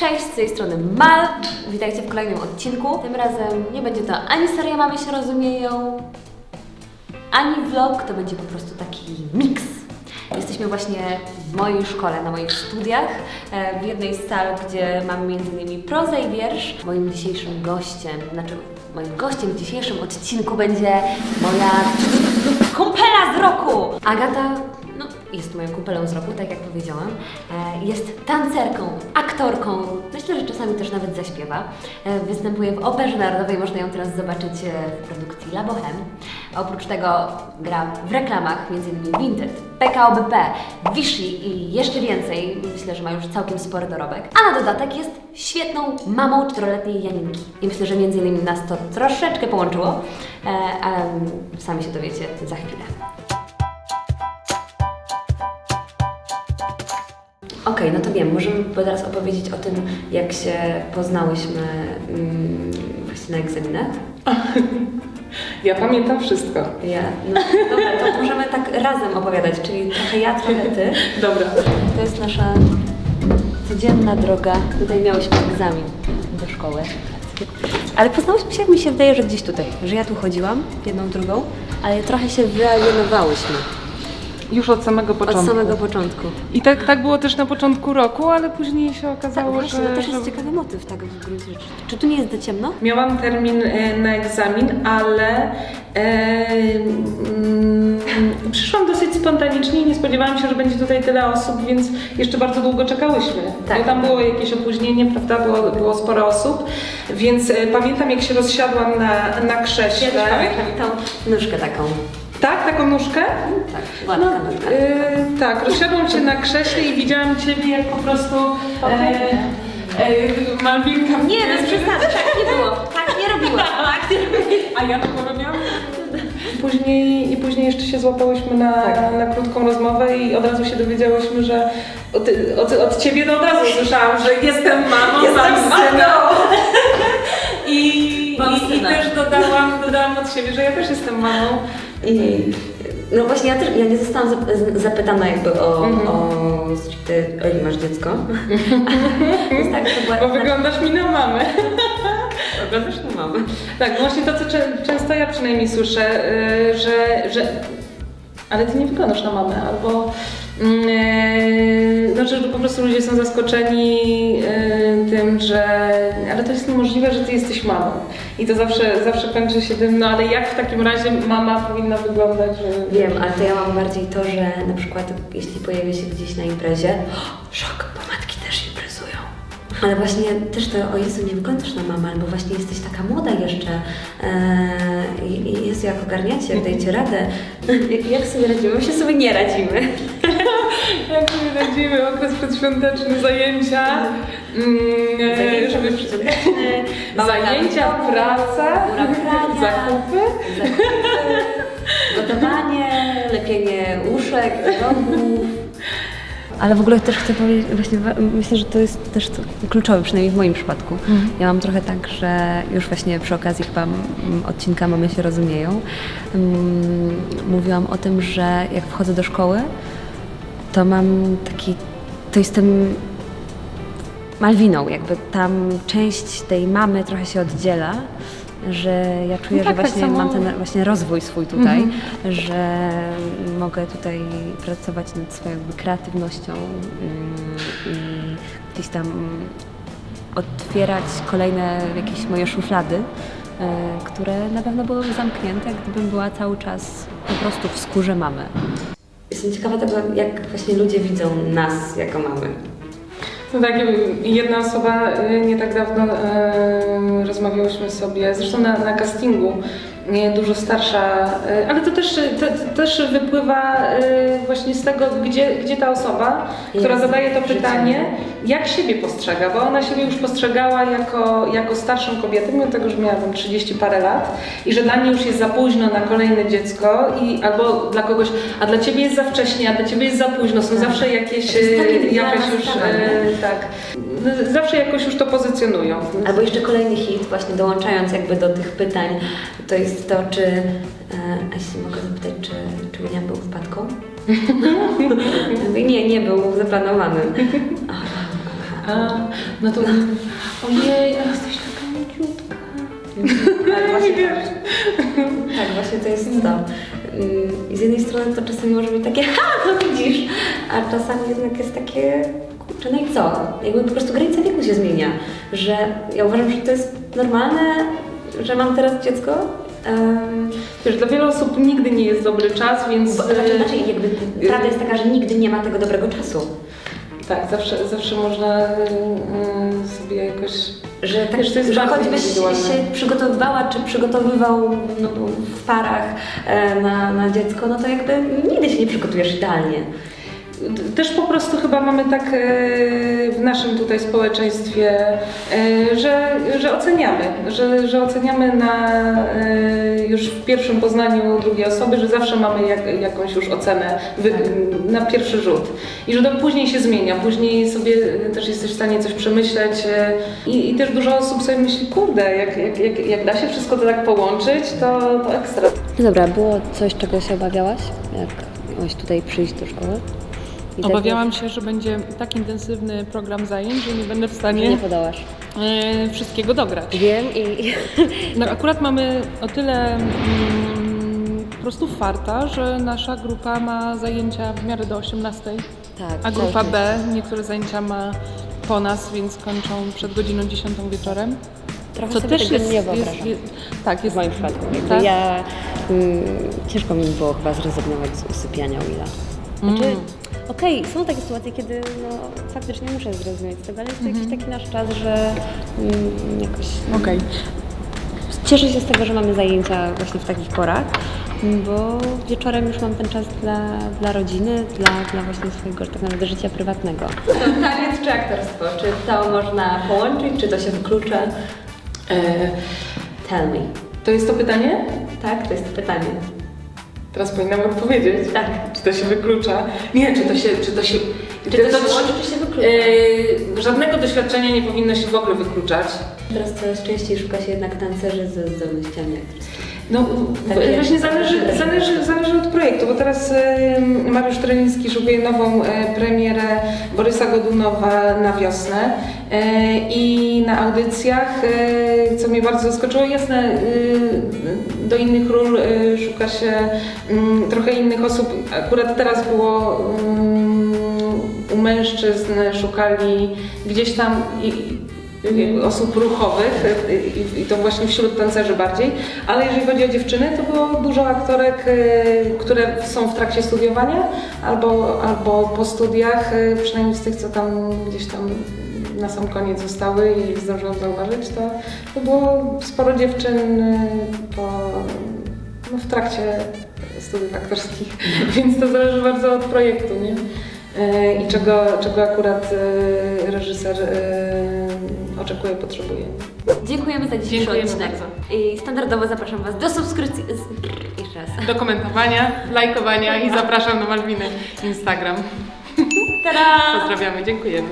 Cześć, z tej strony Mal. Witajcie w kolejnym odcinku. Tym razem nie będzie to ani seria Mamy się rozumieją, ani vlog, to będzie po prostu taki miks. Jesteśmy właśnie w mojej szkole, na moich studiach, e, w jednej z sal, gdzie mam m.in. prozę i wiersz. Moim dzisiejszym gościem, znaczy moim gościem w dzisiejszym odcinku będzie moja kumpela z roku! Agata, jest moją kumpelą z roku, tak jak powiedziałam. E, Jest tancerką, aktorką, myślę, że czasami też nawet zaśpiewa. E, Występuje w Operze Narodowej, można ją teraz zobaczyć e, w produkcji La Boheme. Oprócz tego gra w reklamach, m.in. Vinted, PKO BP, Vichy i jeszcze więcej. Myślę, że ma już całkiem spory dorobek. A na dodatek jest świetną mamą czteroletniej Janinki. I myślę, że między innymi nas to troszeczkę połączyło, ale sami się dowiecie za chwilę. Okej, no to wiem, możemy teraz opowiedzieć o tym, jak się poznałyśmy mm, właśnie na egzaminach. Ja pamiętam wszystko. Ja, no, dobra, to możemy tak razem opowiadać, czyli trochę ja, trochę ty. Dobra. To jest nasza codzienna droga. Tutaj miałyśmy egzamin do szkoły. Ale poznałyśmy się, jak mi się wydaje, że gdzieś tutaj, że ja tu chodziłam, jedną, drugą, ale trochę się wyalienowałyśmy Już od samego od początku. samego początku. I tak, tak było też na początku roku, ale później się Tak, okazało, właśnie, że, to też że... jest ciekawy motyw, tak w gruncie rzeczy. Czy tu nie jest za ciemno? Miałam termin e, na egzamin, ale e, mm, przyszłam dosyć spontanicznie i nie spodziewałam się, że będzie tutaj tyle osób, więc jeszcze bardzo długo czekałyśmy. Tak. Bo tam było jakieś opóźnienie, prawda? Było, było sporo osób, więc e, pamiętam jak się rozsiadłam na, na krześle. Ja też pamiętam tą nóżkę taką. Tak, taką nóżkę? Tak, ładna No, nóżka. y, tak, rozsiadłam się na krześle i widziałam Ciebie jak po prostu e, e, Malwinka. Nie, bez przesady, tak nie było. Tak nie robiłam. Tak nie robiłam. A ja to porobiłam? Później, I później jeszcze się złapałyśmy na, Tak. na krótką rozmowę i od razu się dowiedziałyśmy, że od, od, od Ciebie to od razu słyszałam, że jestem mamą, Jestem mam syna. I, i, i też dodałam, dodałam od siebie, że ja też jestem mamą. I, no właśnie, ja też ja nie zostałam zapytana jakby o, Mhm. o, ty, o ile masz dziecko. Więc tak, to była, Bo wyglądasz mi na mamę. wyglądasz na mamę. Tak, właśnie to, co czę- często ja przynajmniej słyszę, y, że, że ale ty nie wyglądasz na mamę, albo mm, e, no, że po prostu ludzie są zaskoczeni y, tym, że ale to jest niemożliwe, że ty jesteś mamą. I to zawsze, zawsze kończy się tym, no ale jak w takim razie mama powinna wyglądać. Wiem, ale to ja mam bardziej to, że na przykład jeśli pojawię się gdzieś na imprezie, szok, bo matki też imprezują. Ale właśnie też to, o Jezu, nie wyglądasz na mamę, albo właśnie jesteś taka młoda jeszcze. Eee, Jezu, jak ogarniacie, dajcie radę. Jak sobie radzimy? My się sobie nie radzimy. Jak sobie radzimy, okres przedświąteczny, zajęcia, mm, e, żeby... przedświąteczne, Zajęcia, praca, zakupy. zakupy, gotowanie, lepienie uszek, rogów. Ale w ogóle też chcę powiedzieć, właśnie myślę, że to jest też kluczowe, przynajmniej w moim przypadku. Ja mam trochę tak, że już właśnie przy okazji chyba mm, odcinka Mamy się rozumieją, mm, mówiłam o tym, że jak wchodzę do szkoły, to mam taki, to jestem Malwiną, jakby tam część tej mamy trochę się oddziela, że ja czuję, No tak, że tak właśnie samo- mam ten właśnie rozwój swój tutaj, Mhm. że mogę tutaj pracować nad swoją jakby kreatywnością mm, i gdzieś tam otwierać kolejne jakieś moje szuflady, e, które na pewno byłyby zamknięte, gdybym była cały czas po prostu w skórze mamy. Jestem ciekawa tego, jak właśnie ludzie widzą nas jako mamy. No tak, jedna osoba y, nie tak dawno y, rozmawiałyśmy sobie, zresztą na, na castingu, dużo starsza, y, ale to też, to, to też wypływa y, właśnie z tego, gdzie, gdzie ta osoba, która Jest. zadaje to pytanie, jak siebie postrzega, bo ona siebie już postrzegała jako, jako starszą kobietę, mimo tego, że miałabym 30 parę lat i że dla niej już jest za późno na kolejne dziecko i albo dla kogoś, a dla ciebie jest za wcześnie, a dla ciebie jest za późno, są Tak. zawsze jakieś, y, jakaś już, tak, zawsze jakoś już to pozycjonują. Albo jeszcze kolejny hit, właśnie dołączając jakby do tych pytań, to jest to, czy, e, a jeśli mogę zapytać, czy, czy William był wpadką? Nie, nie był, był zaplanowany. A, no to ojej, jesteś taka mięciutka. Tak, właśnie, Nie wiesz. tak, właśnie to jest to. I z jednej strony to czasami może być takie, ha, no widzisz, a czasami jednak jest takie, kurczę, no i co? Jakby po prostu granica wieku się zmienia, że ja uważam, że to jest normalne, że mam teraz dziecko. Um, Wiesz, dla wielu osób nigdy nie jest dobry czas, więc... bo, znaczy, znaczy, jakby prawda jest taka, że nigdy nie ma tego dobrego czasu. Tak, zawsze, zawsze można sobie jakoś... Że, tak, Wiesz, to jest że choćbyś się przygotowywała, czy przygotowywał no, w parach e, na, na dziecko, no to jakby nigdy się nie przygotujesz idealnie. Też po prostu chyba mamy tak e, w naszym tutaj społeczeństwie, e, że, że oceniamy, że, że oceniamy na, e, już w pierwszym poznaniu drugiej osoby, że zawsze mamy jak, jakąś już ocenę wy, na pierwszy rzut. I że to później się zmienia, później sobie też jesteś w stanie coś przemyśleć i, i też dużo osób sobie myśli, kurde, jak, jak, jak, jak da się wszystko to tak połączyć, to, to ekstra. Dobra, było coś, czego się obawiałaś, jak miałaś tutaj przyjść do szkoły? I tak Obawiałam się, że będzie tak intensywny program zajęć, że nie będę w stanie nie podałaś. e, wszystkiego dograć. Wiem i... No, akurat mamy o tyle mm, po prostu farta, że nasza grupa ma zajęcia w miarę do 18, Tak, a grupa B niektóre zajęcia ma po nas, więc kończą przed godziną 10 wieczorem. Trochę Co sobie też tego jest, nie wyobrażam. jest, tak, w jest moim przypadku. Jakby Tak? Ja mm, ciężko mi było chyba zrezygnować z usypiania Willa. Znaczy, Mm. Okej, są takie sytuacje, kiedy no, faktycznie muszę zrezygnować z tego, ale jest to jakiś taki nasz czas, że mm, jakoś Okej. cieszę się z tego, że mamy zajęcia właśnie w takich porach, bo wieczorem już mam ten czas dla, dla rodziny, dla, dla właśnie swojego tak naprawdę życia prywatnego. Taniec czy aktorstwo? Czy to można połączyć, czy to się wyklucza? E, Tell me. to jest to pytanie? Tak, to jest to pytanie. Teraz powinnam odpowiedzieć. Tak. Czy to się wyklucza? Nie, czy to się... Czy to się, Czy to się łączy, czy się wyklucza? E, żadnego doświadczenia nie powinno się w ogóle wykluczać. Teraz coraz częściej szuka się jednak tancerzy z zdolnościami aktorskimi. No Takie właśnie zależy, zależy, zależy od projektu, bo teraz Mariusz Treliński szukuje nową e, premierę Borysa Godunowa na wiosnę e, i na audycjach, e, co mnie bardzo zaskoczyło, jasne, do innych ról szuka się mm, trochę innych osób. Akurat teraz było mm, u mężczyzn szukali gdzieś tam osób ruchowych y, i, i to właśnie wśród tancerzy bardziej, ale jeżeli chodzi o dziewczyny, to było dużo aktorek, y, które są w trakcie studiowania albo, albo po studiach, y, przynajmniej z tych, co tam gdzieś tam na sam koniec zostały i zdążyłam zauważyć, to, to było sporo dziewczyn po, no, w trakcie studiów aktorskich, więc to zależy bardzo od projektu, nie? I czego, czego akurat reżyser oczekuje, potrzebuje. Dziękujemy za dzisiejszy Dziękujemy odcinek. bardzo. I standardowo zapraszam Was do subskrypcji. z- Jeszcze raz. Do komentowania, lajkowania i zapraszam na Malwiny Instagram. Tada! Pozdrawiamy, dziękujemy.